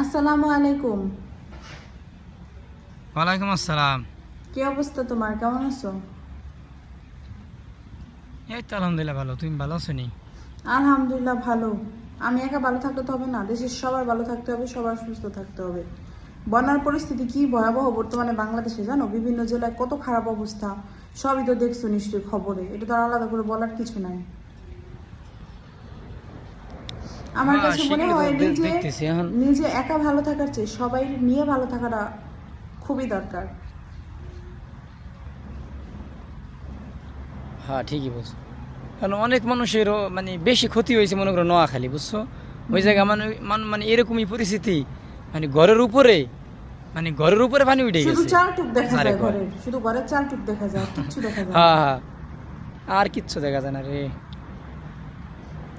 আসসালামু আলাইকুম। ওয়ালাইকুম আসসালাম। কি অবস্থা তোমার? কেমন আছো? এই তো আলহামদুলিল্লাহ ভালো। তুমি ভালো আছো নি? আলহামদুলিল্লাহ ভালো। আমি একা ভালো থাকতে তো হবে না। দেশের সবার ভালো থাকতে হবে সবার সুস্থ থাকতে হবে। বন্যার পরিস্থিতি কি ভয়াবহ বর্তমানে বাংলাদেশে জানো? বিভিন্ন জেলায় কত খারাপ অবস্থা। সবই তো দেখছ নিশ্চয়ই খবরে। এটা তো আলাদা করে বলার কিছু নাই। আমার হ্যাঁ, কাছে মনে হয় নিজে নিজে একা ভালো থাকার চেয়ে সবাই নিয়ে ভালো থাকাটা খুবই দরকার। হ্যাঁ ঠিকই বলছো। কারণ অনেক মানুষেরও মানে বেশি ক্ষতি হয়েছে মনে করো নোয়াখালী বুঝছ? ওই জায়গা মানে মানে এরকমই পরিস্থিতি। মানে ঘরের উপরে মানে ঘরের উপরে পানি উঠে গেছে। দেখা যায় ঘর। ঘরের। শুধু ঘরের চাল টুক দেখা যায় কিচ্ছু দেখা যায় হ্যাঁ হ্যাঁ। আর কিচ্ছু দেখা যায় না রে।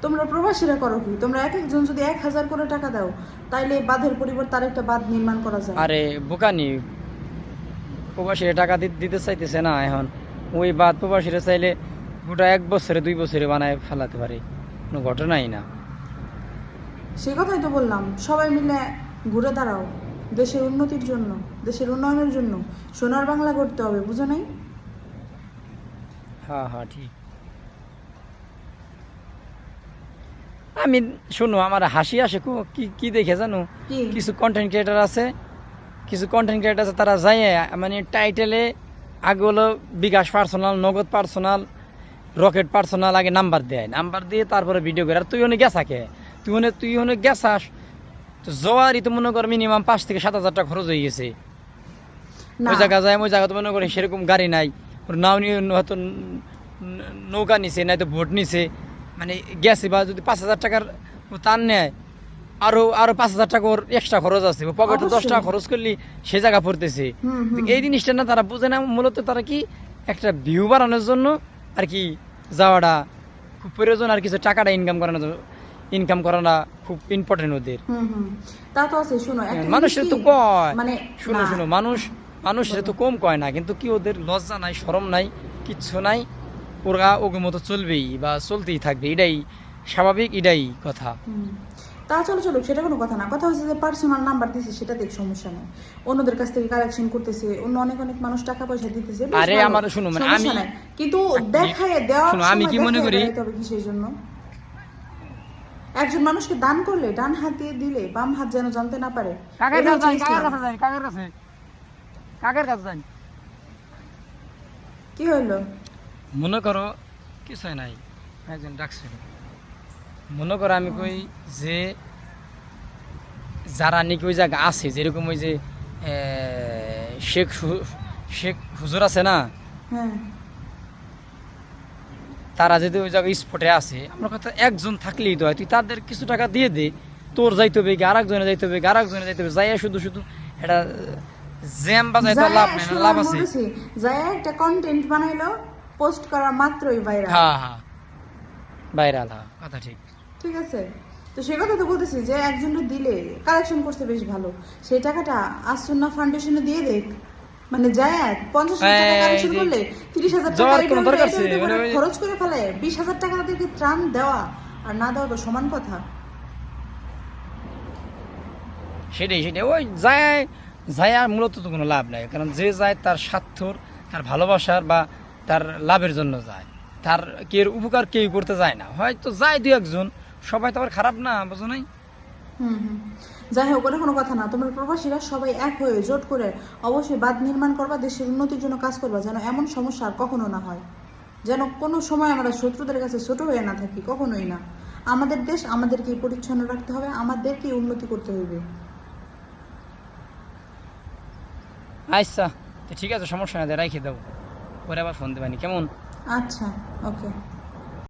তোমরা প্রবাসীরা করো কি? তোমরা এক একজন যদি এক হাজার করে টাকা দাও তাইলে বাঁধের পরিবর্তে আরেকটা বাঁধ নির্মাণ করা যায়। আরে বোকানি। প্রবাসীরা টাকা দিতে চাইতেছে না এখন। ওই বাদ প্রবাসীরা চাইলে গোটা এক বছরে দুই বছরে বানায় ফেলাতে পারে। কোনো ঘটনাই না। সে কথাই তো বললাম সবাই মিলে ঘুরে দাঁড়াও। দেশের উন্নতির জন্য দেশের উন্নয়নের জন্য সোনার বাংলা করতে হবে বুঝো নাই? হ্যাঁ হ্যাঁ ঠিক। আমি শোনো আমার হাসি আসে কো- কি দেখে জানো? কিছু কন্টেন্ট ক্রিয়েটার আছে কিছু কন্টেন্ট ক্রিয়েটার আছে তারা যায় মানে টাইটেলে আগে হলো bKash personal Nagad personal Rocket personal আগে নাম্বার দেয়। নাম্বার দিয়ে তারপরে ভিডিও করে। আর তুই অনেক গেছাকে তুই অনেক তুই অনেক গেছাস তো জোয়ারই তো মনে কর মিনিমাম পাঁচ থেকে সাত হাজার টাকা খরচ হয়ে গেছে। ওই জায়গা যায় ওই জায়গা তো মনে করি সেরকম গাড়ি নাই। ওর নাও নিয়ে হয়তো নৌকা নিছে নাই তো ভোট নিছে। মানে গেছে বা যদি পাঁচ হাজার টাকার তার নেয় আরও আরও পাঁচ হাজার টাকা ওর এক্সট্রা খরচ আছে। পকেটে দশ টাকা খরচ করলি সে জায়গা পড়তেছে। এই জিনিসটা না তারা বুঝে না মূলত তারা কি একটা ভিউ বাড়ানোর জন্য আর কি যাওয়াটা খুব প্রয়োজন আর কিছু টাকাটা ইনকাম করানো ইনকাম করানো খুব ইম্পর্টেন্ট ওদের। তা তো আছে শোনো জিনিস মানুষের তো কয়? মানে শুনো শুনো মানুষ মানুষের তো কম কয় না কিন্তু কি ওদের লজ্জা নাই শরম নাই কিচ্ছু নাই। ওরা ওকে মতো চলবেই বা চলতেই থাকবে এটাই স্বাভাবিক এটাই কথা। তা চলো চলো সেটা কোনো কথা না। কথা হচ্ছে যে পার্সোনাল নাম্বার দিছে সেটা দেখ সমস্যা নেই অন্যদের কাছ থেকে কালেকশন করতেছে অন্য অনেক অনেক মানুষ টাকা পয়সা দিতেছে আরে আমার শুনো, মানে আমি- কিন্তু দেখায় দেওয়ার শুনো, আমি কি মনে করি- কিসের জন্য? একজন মানুষকে দান করলে ডান হাত দিয়ে দিলে বাম হাত যেন জানতে না পারে এটাই হচ্ছে ইসলাম। যাই কাকের কাছে কাকের কাছে যাই। কি হইল? মনে করো কিছু নাই একজন ডাকছিল মনে করো আমি কই যে যারা নাকি ওই জায়গা আছে যেরকম ওই যে শেখ শেখ হুজুর আছে না? হ্যাঁ। তারা যদি ওই জায়গায় স্পটে আছে আমার কথা একজন থাকলেই তো হয় তুই তাদের কিছু টাকা দিয়ে দে তোর যাইতে হবে আর একজনে যাইতে হবে আর একজনে যাইতে হবে যাইয়া শুধু শুধু এটা জ্যাম বাজায় তো লাভ নেই লাভ আছে। যাই একটা কন্টেন্ট বানাইলো পোস্ট করা মাত্রই ভাইরাল হ্যাঁ হ্যাঁ বাইরাল হ্যাঁ কথা ঠিক। ঠিক আছে? তো সে কথা তো বলতেছি যে একজনের দিলে কালেকশন করতে বেশ ভালো। সেই টাকাটা আসুন্না ফাউন্ডেশনে দিয়ে দেখ। মানে যায় পঞ্চাশ হাজার টাকা কালেকশন করলে তিরিশ হাজার টাকা মানে ওই- খরচ করে ফেলে বিশ হাজার টাকা তাদেরকে ত্রাণ দেওয়া আর না দেওয়া তো সমান কথা। সেটাই সেটাই। ওই যায় যায় আর মূলত তো কোনো লাভ নাই। কারণ যে যায় তার স্বার্থর তার ভালোবাসার বা তার লাভের জন্য যায়। তার কে উপকার কেউ করতে যায় না। হয়তো যায় দু একজন সবাই তো আবার খারাপ না বুঝো নাই? হুম হুম। যাই হোক ওটা কোনো কথা না। তোমরা প্রবাসীরা সবাই এক হয়ে জোট করে অবশ্যই বাঁধ নির্মাণ করবা দেশের উন্নতির জন্য কাজ করবা যেন এমন সমস্যা আর কখনো না হয়। যেন কোনো সময় আমরা শত্রুদের কাছে ছোট হয়ে না থাকি কখনোই না। আমাদের দেশ আমাদেরকেই পরিচ্ছন্ন রাখতে হবে আমাদেরকেই উন্নতি করতে হবে। আচ্ছা ঠিক আছে সমস্যা নাই রাইখে দাও পরে আবার ফোন দেবানি। কেমন? আচ্ছা ওকে